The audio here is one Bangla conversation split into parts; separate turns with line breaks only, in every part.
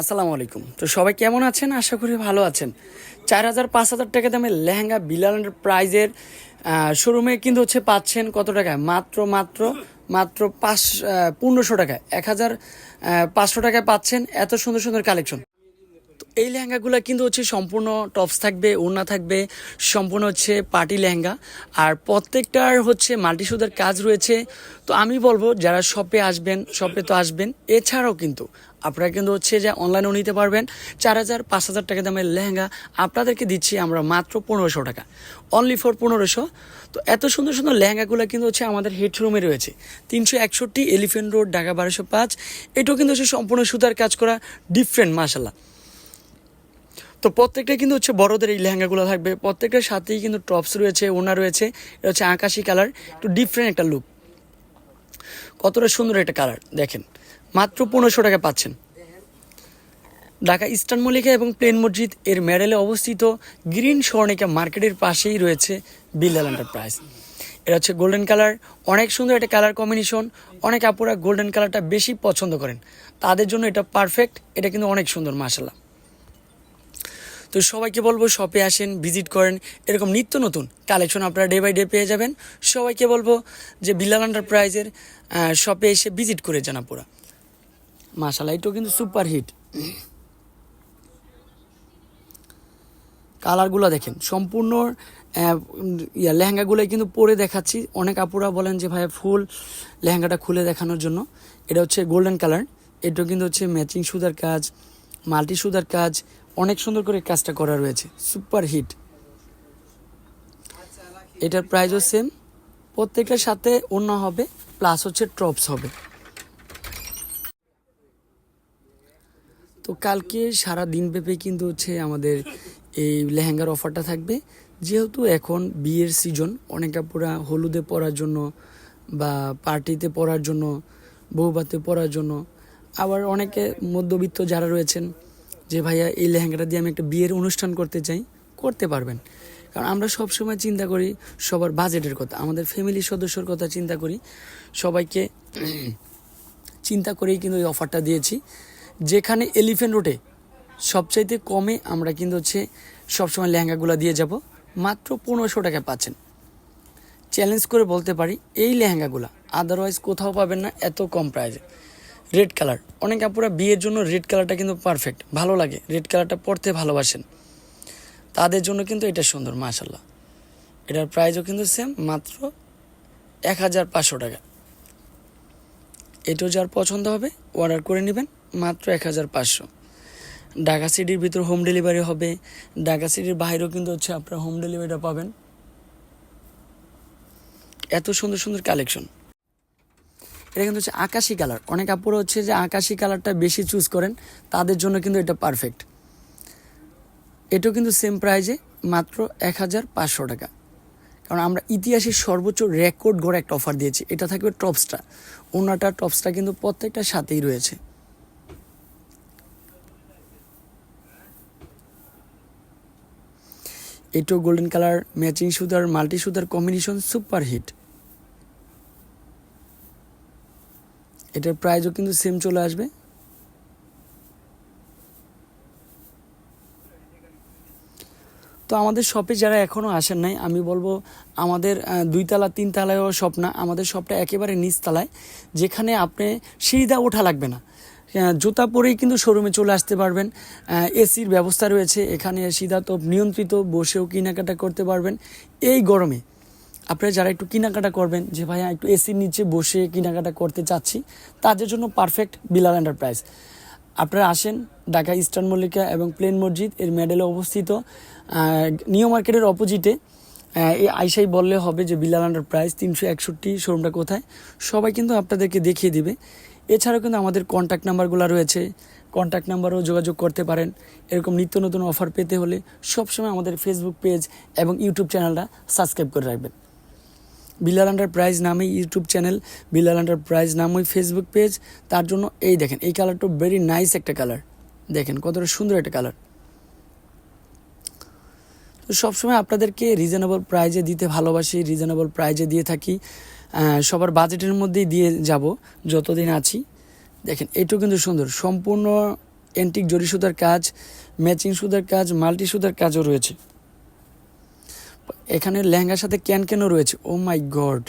আসসালামু আলাইকুম। তো সবাই কেমন আছেন? আশা করি ভালো আছেন। চার হাজার পাঁচ হাজার টাকা দামের লেহেঙ্গা বিলালের প্রাইজের শোরুমে কিন্তু হচ্ছে পাচ্ছেন কত টাকায়? মাত্র মাত্র মাত্র পাঁচ পনেরোশো টাকায়। এক হাজার পাঁচশো টাকায় পাচ্ছেন এত সুন্দর সুন্দর কালেকশন। তো এই লেহেঙ্গাগুলো কিন্তু হচ্ছে সম্পূর্ণ টপস থাকবে, ওড়না থাকবে, সম্পূর্ণ হচ্ছে পার্টি লেহেঙ্গা। আর প্রত্যেকটার হচ্ছে মাল্টি সুদের কাজ রয়েছে। তো আমি বলব, যারা শপে আসবেন শপে তো আসবেন, এছাড়াও কিন্তু আপনারা কিন্তু হচ্ছে যে অনলাইনেও নিতে পারবেন। চার হাজার, পাঁচ হাজার টাকা দামের লেহেঙ্গা। আপনাদেরকে দিচ্ছি আমরা মাত্র পনেরোশো টাকা। অনলি ফর পনেরোশো। তো এত সুন্দর সুন্দর লেহেঙ্গাগুলো কিন্তু হচ্ছে আমাদের হেড রুমে রয়েছে। তিনশো একষট্টি এলিফেন্ট রোড ঢাকা বারোশো পাঁচ। এটাও কিন্তু হচ্ছে সম্পূর্ণ সুতার কাজ করা ডিফারেন্ট মাসাল্লাহ তো প্রত্যেকটা কিন্তু হচ্ছে বড়দের এই লেহেঙ্গাগুলো থাকবে। প্রত্যেকটার সাথেই কিন্তু টপস রয়েছে ওনা রয়েছে। এটা হচ্ছে আকাশি কালার একটু ডিফারেন্ট একটা লুক কতটা সুন্দর একটা কালার দেখেন। মাত্র পনেরোশো টাকা পাচ্ছেন। ঢাকা ইস্টার্ন মল্লিকা এবং প্লেন মসজিদ এর মেডেলে অবস্থিত গ্রিন স্বর্ণিকা মার্কেটের পাশেই রয়েছে বিল্লাল এন্টারপ্রাইজ। এটা হচ্ছে গোল্ডেন কালার, অনেক সুন্দর একটা কালার কম্বিনেশন, অনেক আপুরা গোল্ডেন কালারটা বেশি পছন্দ করেন। তাদের জন্য এটা পারফেক্ট, এটা কিন্তু অনেক সুন্দর মাসাল্লাহ তো সবাইকে বলব শপে আসেন, ভিজিট করেন, এরকম নিত্য নতুন কালেকশন আপনারা ডে বাই ডে পেয়ে যাবেন। সবাইকে বলব যে বিল্লাল এন্টারপ্রাইজের শপে এসে ভিজিট করে যান আপুরা। মাসাল্লাহ এটাও কিন্তু সুপার হিট কালারগুলো দেখেন, সম্পূর্ণ ইয়া, লেহেঙ্গাগুলোই কিন্তু পরে দেখাচ্ছি। অনেক আপুরা বলেন যে ভাই ফুল লেহেঙ্গাটা খুলে দেখানোর জন্য। এটা হচ্ছে গোল্ডেন কালার এটাও কিন্তু হচ্ছে ম্যাচিং সুতার কাজ মাল্টি সুতার কাজ, অনেক সুন্দর করে কাজটা করা রয়েছে সুপার হিট এটার প্রাইসও সেম প্রত্যেকটার সাথে অন্য হবে প্লাস হচ্ছে টপস হবে। তো কালকে সারা ব্যাপী কিন্তু হচ্ছে আমাদের এই লেহেঙ্গার অফারটা থাকবে। যেহেতু এখন বিয়ের সিজন অনেক আপুরা হলুদে পরার জন্য বা পার্টিতে পরার জন্য বউবাতে পরার জন্য। আবার অনেকে মধ্যবিত্ত যারা রয়েছেন যে, ভাইয়া, এই লেহেঙ্গাটা দিয়ে আমি একটা বিয়ের অনুষ্ঠান করতে চাই। করতে পারবেন। কারণ আমরা সব সময় চিন্তা করি সবার বাজেটের কথা, আমাদের ফ্যামিলির সদস্যর কথা চিন্তা করি। সবাইকে চিন্তা করেই কিন্তু এই অফারটা দিয়েছি। যেখানে এলিফেন্ট রোডে সবচাইতে কমে আমরা কিন্তু হচ্ছে সবসময় লেহেঙ্গাগুলো দিয়ে যাব। মাত্র পনেরোশো টাকা পাচ্ছেন। চ্যালেঞ্জ করে বলতে পারি, এই লেহেঙ্গাগুলো আদারওয়াইজ কোথাও পাবেন না, এত কম প্রাইসে রেড কালার অনেক আপুরা বিয়ের জন্য রেড কালারটা কিন্তু পারফেক্ট ভালো লাগে। রেড কালারটা পরতে ভালোবাসেন। তাদের জন্য কিন্তু এটা সুন্দর মাশাল্লাহ এটার প্রাইসও কিন্তু সেম মাত্র এক হাজার পাঁচশো টাকা। এটাও যার পছন্দ হবে অর্ডার করে নেবেন। মাত্র এক হাজার পাঁচশো। ঢাকা সিটির ভিতর হোম ডেলিভারি হবে। ঢাকা সিটির বাইরেও কিন্তু হচ্ছে আপনারা হোম ডেলিভারিটা পাবেন। এত সুন্দর সুন্দর কালেকশন এটা কিন্তু হচ্ছে আকাশি কালার অনেক আপুরা হচ্ছে যে আকাশি কালারটা বেশি চুজ করেন, তাদের জন্য কিন্তু এটা পারফেক্ট এটাও কিন্তু সেম প্রাইজে মাত্র এক হাজার পাঁচশো টাকা। কারণ আমরা ইতিহাসের সর্বোচ্চ রেকর্ড গড়ে একটা অফার দিয়েছি। এটা থাকবে টপসটা ওনাটা টপসটা কিন্তু প্রত্যেকটা সাথেই রয়েছে। এটাও গোল্ডেন কালার, ম্যাচিং সুতার, মাল্টি সুতার কম্বিনেশন সুপার হিট। এটার প্রাইজও কিন্তু সেম চলে আসবে। তো আমাদের শপে যারা এখনও আসেন নাই, আমি বলব আমাদের দুইতলা, তিনতলায়ও শপ না, আমাদের শপটা একেবারে নিচতলায়, যেখানে আপনি সিঁড়িদা ওঠা লাগবে না। জুতা পরেই কিন্তু শোরুমে চলে আসতে পারবেন। এসির ব্যবস্থা রয়েছে। এখানে শীতাতপ নিয়ন্ত্রিত বসেও কেনাকাটা করতে পারবেন। এই গরমে আপনারা যারা একটু কেনাকাটা করবেন, যে ভাইয়া একটু এসির নিচে বসে কেনাকাটা করতে চাচ্ছি, তাদের জন্য পারফেক্ট বিলাল এন্টারপ্রাইজ আপনারা আসেন ঢাকা ইস্টার্ন মল্লিকা এবং প্লেন মসজিদ এর মেডেলে অবস্থিত। নিউ মার্কেটের অপোজিটে এই আইসাই বললে হবে যে বিলাল এন্টারপ্রাইজ তিনশো একষট্টি শোরুমটা কোথায়? সবাই কিন্তু আপনাদেরকে দেখিয়ে দিবে। এছাড়াও কিন্তু আমাদের কন্ট্যাক্ট নাম্বারগুলো রয়েছে। কন্ট্যাক্ট নাম্বারও যোগাযোগ করতে পারেন। এরকম নিত্য নতুন অফার পেতে হলে সবসময় আমাদের ফেসবুক পেজ এবং ইউটিউব চ্যানেলটা সাবস্ক্রাইব করে রাখবেন। বিলাল এন্টারপ্রাইজ নামে ইউটিউব চ্যানেল বিলাল এন্টারপ্রাইজ নামে ফেসবুক পেজ তার জন্য এই দেখেন, এই কালারটা ভেরি নাইস একটা কালার দেখেন, কতটা সুন্দর একটা কালার তো সবসময় আপনাদেরকে রিজনেবল প্রাইজে দিতে ভালোবাসি রিজনেবল প্রাইজে দিয়ে থাকি। সবার বাজেটের মধ্যেই দিয়ে যাব, যতদিন আছি। দেখেন, এটাও কিন্তু সুন্দর। সম্পূর্ণ অ্যান্টিক জরি সুতার কাজ ম্যাচিং সুতার কাজ মাল্টি সুতার কাজও রয়েছে। এখানে লেহেঙ্গার সাথে ক্যান ক্যানও রয়েছে। ও মাই গড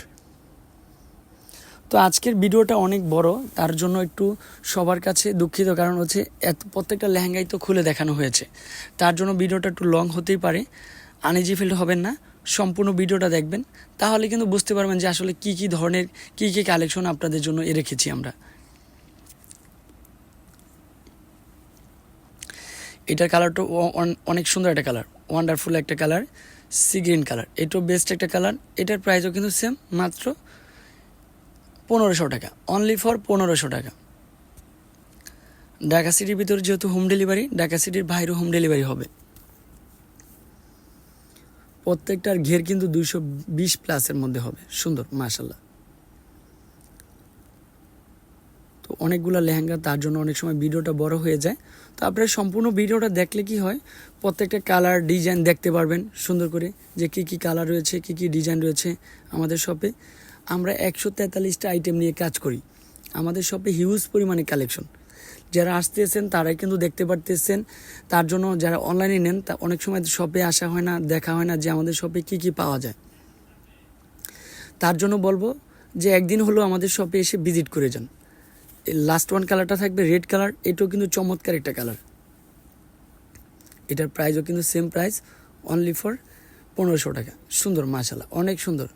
তো আজকের ভিডিওটা অনেক বড়। তার জন্য একটু সবার কাছে দুঃখিত। কারণ হচ্ছে, এত প্রত্যেকটা লেহেঙ্গাই তো খুলে দেখানো হয়েছে। তার জন্য ভিডিওটা একটু লং হতেই পারে। আনইজি ফিল্ড হবেন না। সম্পূর্ণ ভিডিওটা দেখবেন, তাহলে কিন্তু বুঝতে পারবেন যে আসলে কি কি ধরনের, কি কি কালেকশন আপনাদের জন্য এ রেখেছি আমরা। এটার কালারটা অনেক সুন্দর একটা কালার ওয়ান্ডারফুল একটা কালার সি গ্রিন কালার এটাও বেস্ট একটা কালার এটার প্রাইসও কিন্তু সেম মাত্র পনেরোশো টাকা অনলি ফর পনেরোশো টাকা। ঢাকা সিটির ভিতরে যেহেতু হোম ডেলিভারি ঢাকা সিটির বাইরেও হোম ডেলিভারি হবে। প্রত্যেকটার ঘের কিন্তু দুইশো বিশ প্লাসের মধ্যে হবে। সুন্দর মাশাল্লাহ তো অনেকগুলো লেহেঙ্গা, তার জন্য অনেক সময় ভিডিওটা বড় হয়ে যায়। তো আপনারা সম্পূর্ণ ভিডিওটা দেখলে কি হয়, প্রত্যেকটা কালার ডিজাইন দেখতে পারবেন সুন্দর করে, যে কি কি কালার রয়েছে, কি কি ডিজাইন রয়েছে আমাদের শপে আমরা একশো তেতাল্লিশটা আইটেম নিয়ে কাজ করি। আমাদের শপে হিউজ পরিমাণে কালেকশন যারা আসতেছেন, তারাই কিন্তু দেখতে পারতেছেন। তার জন্য যারা অনলাইনে নেন, তা অনেক সময় শপে আসা হয় না, দেখা হয় না যে আমাদের শপে কি কি পাওয়া যায়। তার জন্য বলব যে একদিন হলো আমাদের শপে এসে ভিজিট করে যান। লাস্ট ওয়ান কালারটা থাকবে রেড কালার এটাও কিন্তু চমৎকার একটা কালার এটার প্রাইসও কিন্তু সেম প্রাইস অনলি ফর পনেরোশো টাকা। সুন্দর মাশাল্লাহ অনেক সুন্দর।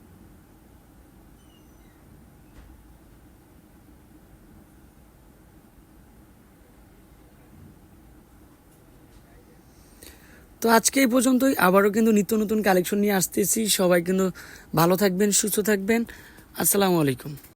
তো আজকে এই পর্যন্তই। আবারও কিন্তু নিত্য নতুন কালেকশন নিয়ে আসতেছি। সবাই কিন্তু ভালো থাকবেন, সুস্থ থাকবেন। আসসালামু আলাইকুম।